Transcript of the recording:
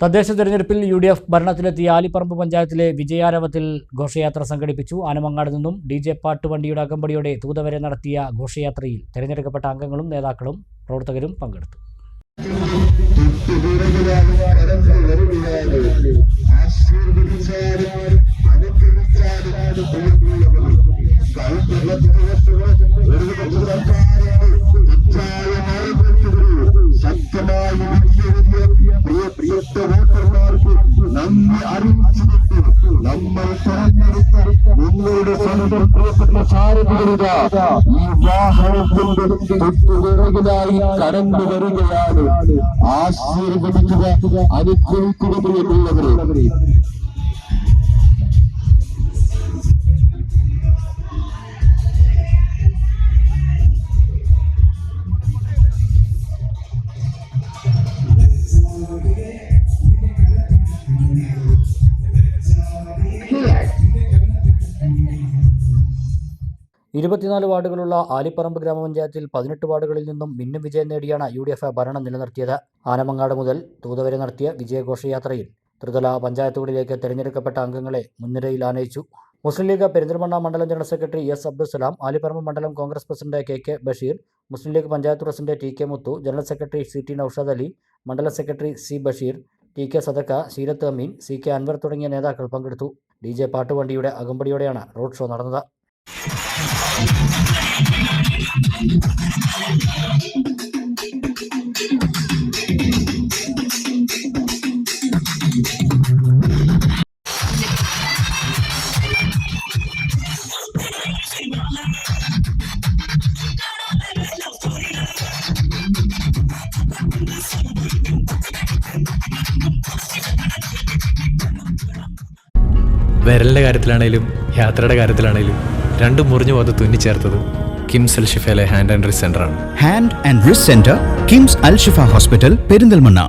തദ്ദേശ തെരഞ്ഞെടുപ്പിൽ U D F ഭരണത്തിലെത്തിയ ആലിപ്പറമ്പ് പഞ്ചായത്തിലെ വിജയാരവത്തിൽ ഘോഷയാത്ര സംഘടിപ്പിച്ചു. ആനമങ്ങാട് നിന്നും ഡി ജെ പാട്ടുവണ്ടിയുടെ അകമ്പടിയോടെ തൂതവരെ നടത്തിയ ഘോഷയാത്രയിൽ തെരഞ്ഞെടുക്കപ്പെട്ട അംഗങ്ങളും നേതാക്കളും പ്രവർത്തകരും പങ്കെടുത്തു. ശക്തമായി നമ്മൾ തെരഞ്ഞെടുത്ത നിങ്ങളുടെ സ്വന്തം പ്രിയപ്പെട്ട ഈ വാഹനത്തിന്റെ തൊട്ടുപിറകിലായി കടന്നു വരികയാണ്. ആശീർവദിക്കുക അനുഗ്രഹിക്കുക പ്രിയമുള്ളവരെ. ഇരുപത്തിനാല് വാർഡുകളുള്ള ആലിപ്പറമ്പ് ഗ്രാമപഞ്ചായത്തിൽ പതിനെട്ട് വാർഡുകളിൽ നിന്നും മിന്നും വിജയം നേടിയാണ് യു ഡി എഫ് ഭരണം നിലനിർത്തിയത്. ആനമങ്ങാട് മുതൽ തൂതവരെ നടത്തിയ വിജയഘോഷയാത്രയിൽ ത്രിതല പഞ്ചായത്തുകളിലേക്ക് തെരഞ്ഞെടുക്കപ്പെട്ട അംഗങ്ങളെ മുൻനിരയിൽ ആനയിച്ചു. മുസ്ലിം ലീഗ് പെരിന്തൽമണ്ണ മണ്ഡലം general secretary S Abdussalam Alipparamba മണ്ഡലം Congress president K K Basheer Muslim League panchayat president T K Muthu general secretary C T Noushad Ali മണ്ഡലം secretary C Basheer T K Sadakka Seerath Ameen C K Anwar തുടങ്ങിയ നേതാക്കൾ പങ്കെടുത്തു. D J പാട്ടുവണ്ടിയുടെ അകമ്പടിയോടെയാണ് road show നടന്നത്. വിരലിന്റെ കാര്യത്തിലാണേലും യാത്രയുടെ കാര്യത്തിലാണേലും രണ്ടും മുറിഞ്ഞു പോകാതെ തുന്നിച്ചേർത്തത് കിംസ് അൽ ഷിഫയിലെ hand and wrist സെന്ററാണ് hand and wrist centre KIMS Al Shifa hospital Perinthalmanna